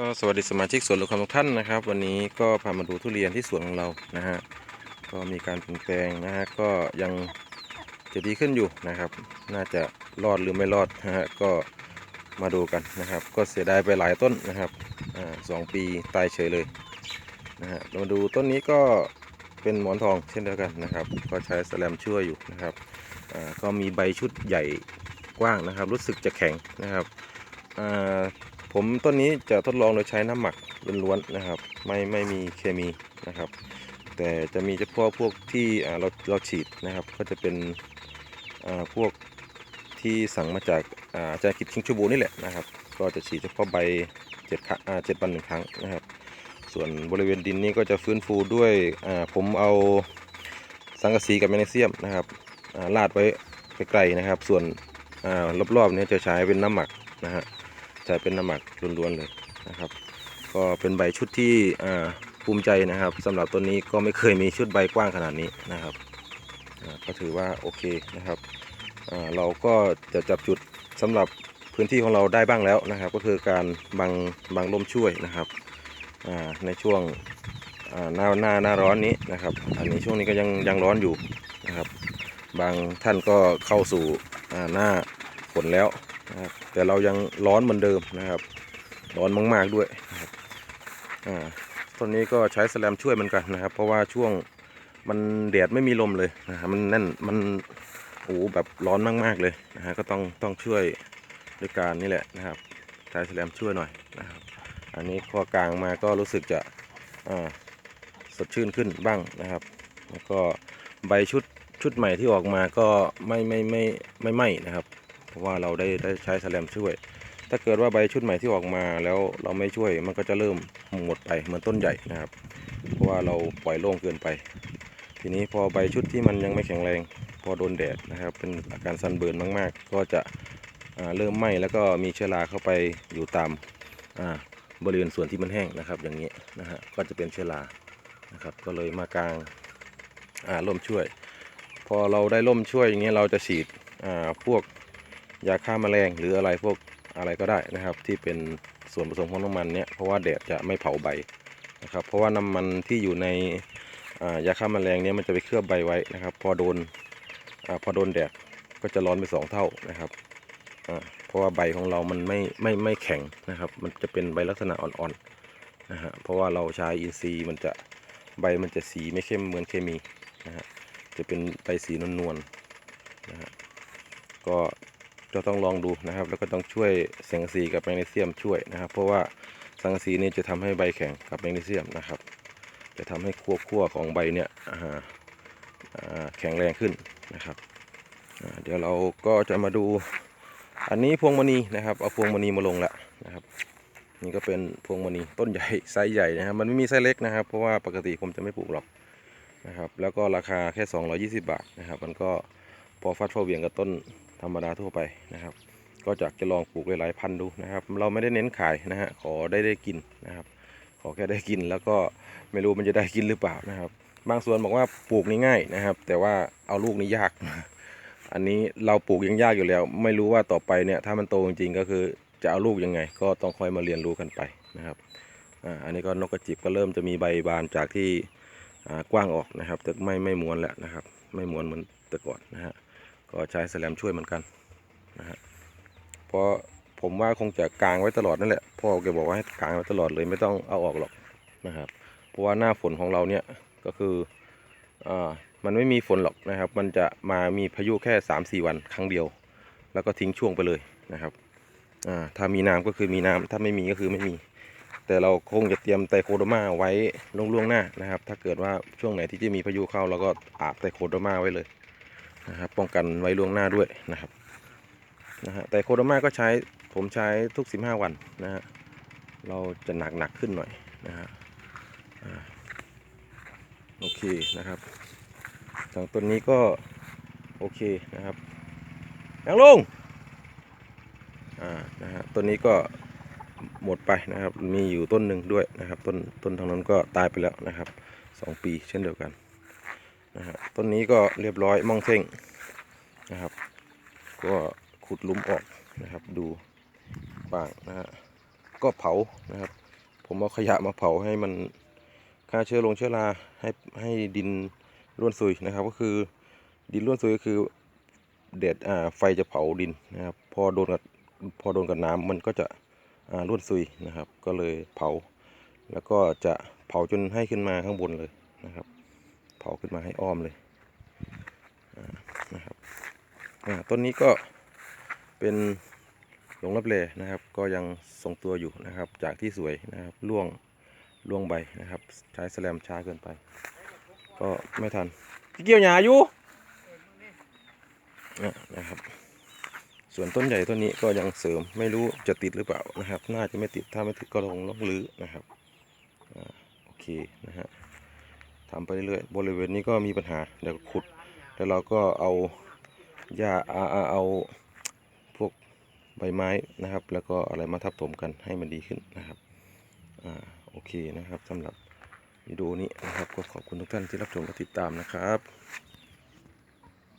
ก็สวัสดีสมาชิกสวนลูกคำทุกท่านนะครับ วันนี้ก็พามาดูทุเรียนที่สวนของเรานะฮะก็มีการเปลี่ยนแปลงนะฮะก็ยังจะดีขึ้นอยู่นะครับ น่าจะรอดหรือไม่รอดนะฮะก็มาดูกันนะครับ ก็เสียดายไปหลายต้นนะครับอสองปีตายเฉยเลยนะฮะเรามาดูต้นนี้ก็เป็นหมอนทองเช่นเดียวกันนะครับ ก็ใช้แสแลมช่วยอยู่นะครับก็มีใบชุดใหญ่กว้างนะครับ รู้สึกจะแข็งนะครับอ่า ผมต้นนี้จะทดลองโดยใช้น้ำหมักล้วนๆนะครับ ไม่ไม่มีเคมีนะครับ แต่จะมีเฉพาะพวกที่เราเราฉีดนะครับ ก็จะเป็นอ่าพวกที่สั่งมาจากอ่าจารย์กิจชิงชูบูนี่แหละนะครับ ก็จะฉีดเฉพาะใบเจ็ดครั้งอ่าเจ็ดวันหนึ่งครั้งนะครับ ส่วนบริเวณดินนี้ก็จะฟื้นฟูด้วยอ่าผมเอาสังกะสีกับแมกนีเซียมนะครับลาดไว้ไกลๆนะครับ ส่วนอ่ารอบๆนี้จะใช้เป็นน้ำหมักนะฮะ ใช้เป็นน้ำหมักล้วนๆเลยนะครับ ก็เป็นใบชุดที่ภูมิใจนะครับสำหรับต้นนี้ก็ไม่เคยมีชุดใบกว้างขนาดนี้นะครับก็ถือว่าโอเคนะครับเราก็จะจับจุดสำหรับพื้นที่ของเราได้บ้างแล้วนะครับ ก็คือการบังบังลมช่วยนะครับในช่วงหน้าหน้าหน้าร้อนนี้นะครับ อันนี้ช่วงนี้ก็ยังยังร้อนอยู่นะครับ บางท่านก็เข้าสู่หน้าฝนแล้ว นะครับแต่เรายังร้อนเหมือนเดิมนะครับ ร้อนมากๆด้วยนะครับอ่าต้นนี้ก็ใช้แสแลมช่วยเหมือนกันนะครับ เพราะว่าช่วงมันแดดไม่มีลมเลยนะครับมันแน่นมันโอ้แบบร้อนมากๆเลยนะฮะก็ต้องต้องช่วยด้วยการนี่แหละนะครับใช้แสแลมช่วยหน่อยนะครับ อันนี้ข้อกลางมาก็รู้สึกจะอ่าสดชื่นขึ้นบ้างนะครับ แล้วก็ใบชุดชุดใหม่ที่ออกมาก็ไม่ไม่ไม่ไม่ไหม้นะครับ ราะว่าเราได้ได้ใช้แสลมช่วย ถ้าเกิดว่าใบชุดใหม่ที่ออกมาแล้วเราไม่ช่วยมันก็จะเริ่มหมดไปเหมือนต้นใหญ่นะครับ เพราะว่าเราปล่อยโล่งเกินไป ทีนี้พอใบชุดที่มันยังไม่แข็งแรง พอโดนแดดนะครับ เป็นอาการซันเบิร์นมาก ๆ ก็จะเริ่มไหม้แล้วก็มีเชื้อราเข้าไปอยู่ตามบริเวณส่วนที่มันแห้งนะครับ อย่างนี้นะฮะก็จะเป็นเชื้อรานะครับ ก็เลยมากลางร่มช่วย พอเราได้ร่มช่วยอย่างเงี้ยเราจะฉีดพวก ยาฆ่าแมลงหรืออะไรพวกอะไรก็ได้นะครับ ที่เป็นส่วนผสมของน้ำมันเนี่ยเพราะว่าแดดจะไม่เผาใบนะครับ เพราะว่าน้ำมันที่อยู่ในยาฆ่าแมลงเนี่ยมันจะไปเคลือบใบไว้นะครับ พอโดนอพอโดนแดดก็จะร้อนไปสองเท่านะครับเพราะว่าใบของเรามันไม่ไม่ไม่แข็งนะครับ มันจะเป็นใบลักษณะอ่อนๆนะฮะเพราะว่าเราใช้อินทรีย์มันจะใบมันจะสีไม่เข้มเหมือนเคมีนะฮะจะเป็นใบสีนวลๆนะฮะก็ ก็ต้องลองดูนะครับ แล้วก็ต้องช่วยแสงสีกับแมกนีเซียมช่วยนะครับ เพราะว่าสังกะสีนี่จะทำให้ใบแข็งกับแมกนีเซียมนะครับ จะทำให้ขั้วขั้วของใบเนี่ยแข็งแรงขึ้นนะครับเดี๋ยวเราก็จะมาดูอันนี้พวงมณีนะครับเอาพวงมณีมาลงละนะครับ นี่ก็เป็นพวงมณีต้นใหญ่ไซส์ใหญ่นะครับมันไม่มีไซส์เล็กนะครับ เพราะว่าปกติผมจะไม่ปลูกหรอกนะครับ แล้วก็ราคาแค่ 220 บาทนะครับ มันก็พอฟัดพอเวียงกับต้น ธรรมดาทั่วไปนะครับ ก็จากจะลองปลูกหลายๆพันธุ์ดูนะครับ เราไม่ได้เน้นขายนะฮะขอได้ได้กินนะครับ ขอแค่ได้กินแล้วก็ไม่รู้มันจะได้กินหรือเปล่านะครับ บางส่วนบอกว่าปลูกนี่ง่ายนะครับ แต่ว่าเอาลูกนี่ยาก อันนี้เราปลูกยังยากอยู่แล้ว ไม่รู้ว่าต่อไปเนี่ยถ้ามันโตจริงๆก็คือจะเอาลูกยังไง ก็ต้องคอยมาเรียนรู้กันไปนะครับอ่าอันนี้ก็นกกระจิบก็เริ่มจะมีใบบานจากที่กว้างออกนะครับแต่ไม่ไม่ม้วนแล้วนะครับ ไม่ม้วนเหมือนแต่ก่อนนะฮะ ก็ใช้แสลมช่วยเหมือนกันนะฮะเพราะผมว่าคงจะกางไว้ตลอดนั่นแหละพ่อแกบอกว่าให้กางไว้ตลอดเลยไม่ต้องเอาออกหรอกนะครับเพราะว่าหน้าฝนของเราเนี่ยก็คืออ่ามันไม่มีฝนหรอกนะครับ มันจะมามีพายุแค่ 3-4 วันครั้งเดียว แล้วก็ทิ้งช่วงไปเลยนะครับอ่าถ้ามีน้ำก็คือมีน้ำถ้าไม่มีก็คือไม่มี แต่เราคงจะเตรียมไตโคโดมาไว้ล่วงหน้านะครับ ถ้าเกิดว่าช่วงไหนที่จะมีพายุเข้าเราก็อาบไตโคโดมาไว้เลย นะครับป้องกันไว้ล่วงหน้าด้วยนะครับนะฮะแต่โคโดมาก็ใช้ผมใช้ทุก 15 วันนะฮะเราจะหนักหนักขึ้นหน่อยนะฮะโอเคนะครับทางต้นนี้ก็โอเคนะครับยังลงอ่านะฮะต้นนี้ก็หมดไปนะครับมีอยู่ต้นหนึ่งด้วยนะครับ ต้นต้นทางนั้นก็ตายไปแล้วนะครับสองปีเช่นเดียวกัน นะฮะต้นนี้ก็เรียบร้อยมองเท่งนะครับ ก็ขุดลุมออกนะครับ ดูบ้างนะฮะก็เผานะครับ ผมเอาขยะมาเผาให้มันฆ่าเชื้อลงเชื้อราให้ให้ดินร่วนซุยนะครับ ก็คือดินร่วนซุยก็คือเด็ดอ่าไฟจะเผาดินนะครับ พอโดนกับพอโดนกับน้ำมันก็จะอ่าร่วนซุยนะครับ ก็เลยเผา แล้วก็จะเผาจนให้ขึ้นมาข้างบนเลยนะครับ เผาขึ้นมาให้อ้อมเลยนะครับต้นนี้ก็เป็นหลงรับเลนะครับ ก็ยังทรงตัวอยู่นะครับ จากที่สวยนะครับร่วงร่วงใบนะครับ ใช้แสลมช้าเกินไป ก็ไม่ทันพี่เกี่ยวหยาอยู่นะครับ ส่วนต้นใหญ่ต้นนี้ก็ยังเสริมไม่รู้จะติดหรือเปล่านะครับ น่าจะไม่ติดถ้าไม่ติดก็ลงต้องรื้อนะครับโอเคนะฮะ ทำไปเรื่อยๆบริเวณนี้ก็มีปัญหาเดี๋ยวขุด แล้วเราก็เอาหญ้าเอาเอาเอาพวกใบไม้นะครับ แล้วก็อะไรมาทับถมกันให้มันดีขึ้นนะครับอ่าโอเคนะครับสำหรับวิดีโอนี้นะครับก็ขอบคุณทุกท่านที่รับชมและติดตามนะครับ